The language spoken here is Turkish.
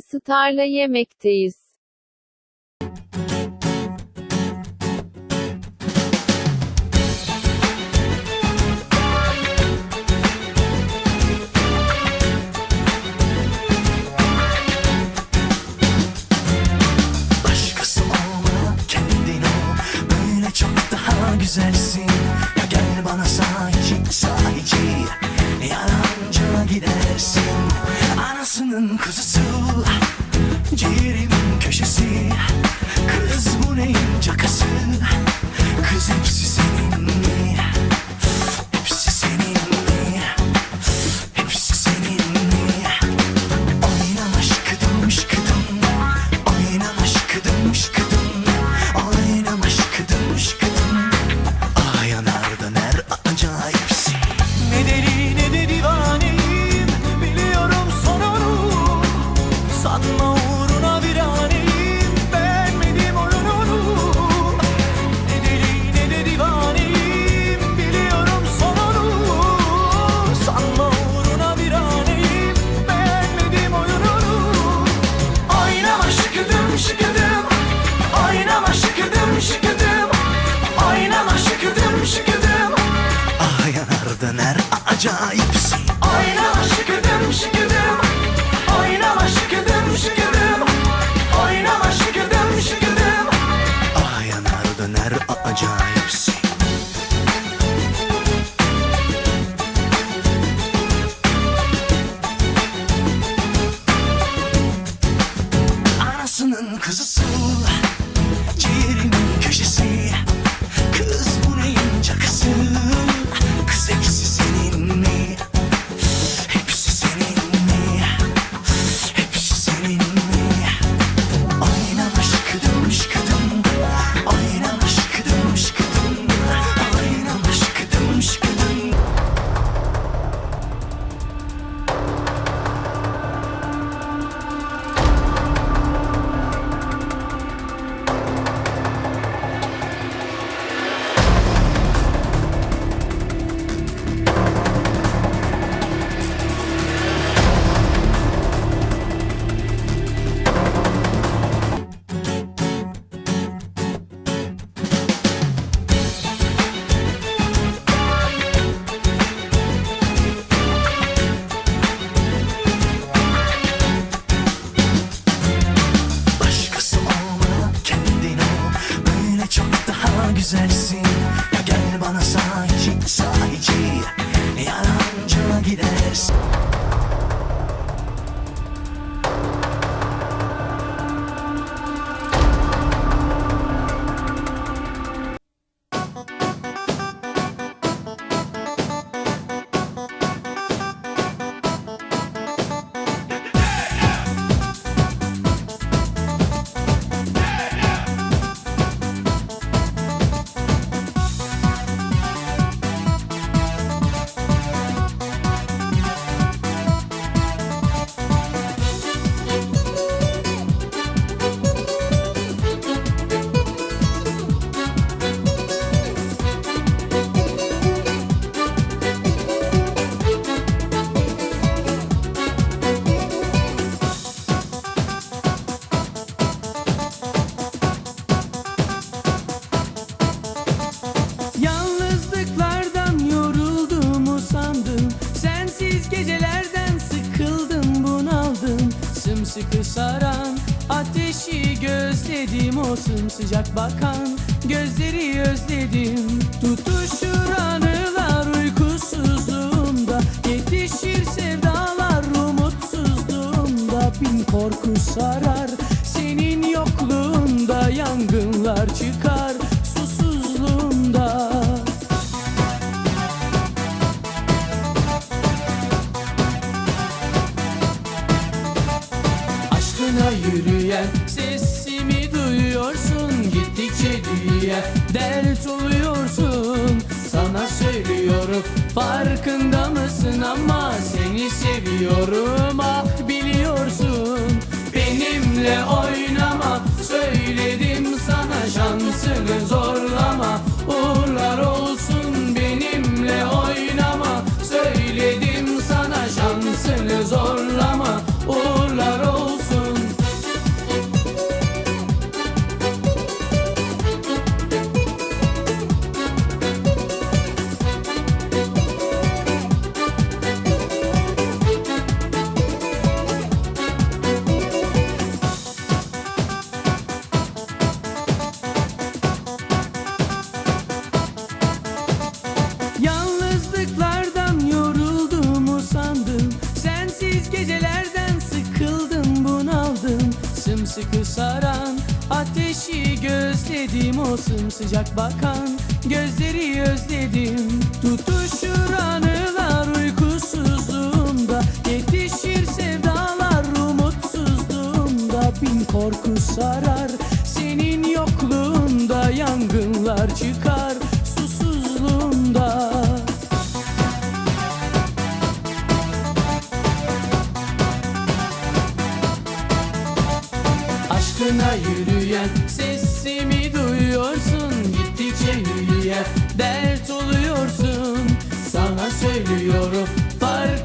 mantarla yemekteyiz. Başkası olma kendin ol. Böyle çok daha güzelsin. Ya gel bana sahici sahici Yalancına gidersin. Anasının kuzusu döner acayipsin Oynama şıkıdım şıkıdım Oynama şıkıdım şıkıdım Oynama şıkıdım şıkıdım Ah yanar döner acayipsin güzelsin. Ya gel bana sahici Sımsıkı saran ateşi gözledim O sımsıcak bakan gözleri özledim. Tutuşur anılar uykusuzluğumda Yetişir sevdalar umutsuzluğumda. Bin korku sarar senin yokluğunda Yangınlar çıkar yürüyen sesimi duyuyorsun Gittikçe büyüyen dert oluyorsun Sana söylüyorum farkında mısın ama Seni seviyorum Gecelerden sıkıldım bunaldım. Sımsıkı saran ateşi gözledim O sımsıcak bakan gözleri özledim. Tutuşur anılar uykusuzluğumda Yetişir sevdalar umutsuzluğumda. Bin korku sarar senin yokluğunda Yangınlar çıkar. sırtına yürüyen Sesimi duyuyorsun. Gittikçe yürüyen Dert oluyorsun. Sana söylüyorum Fark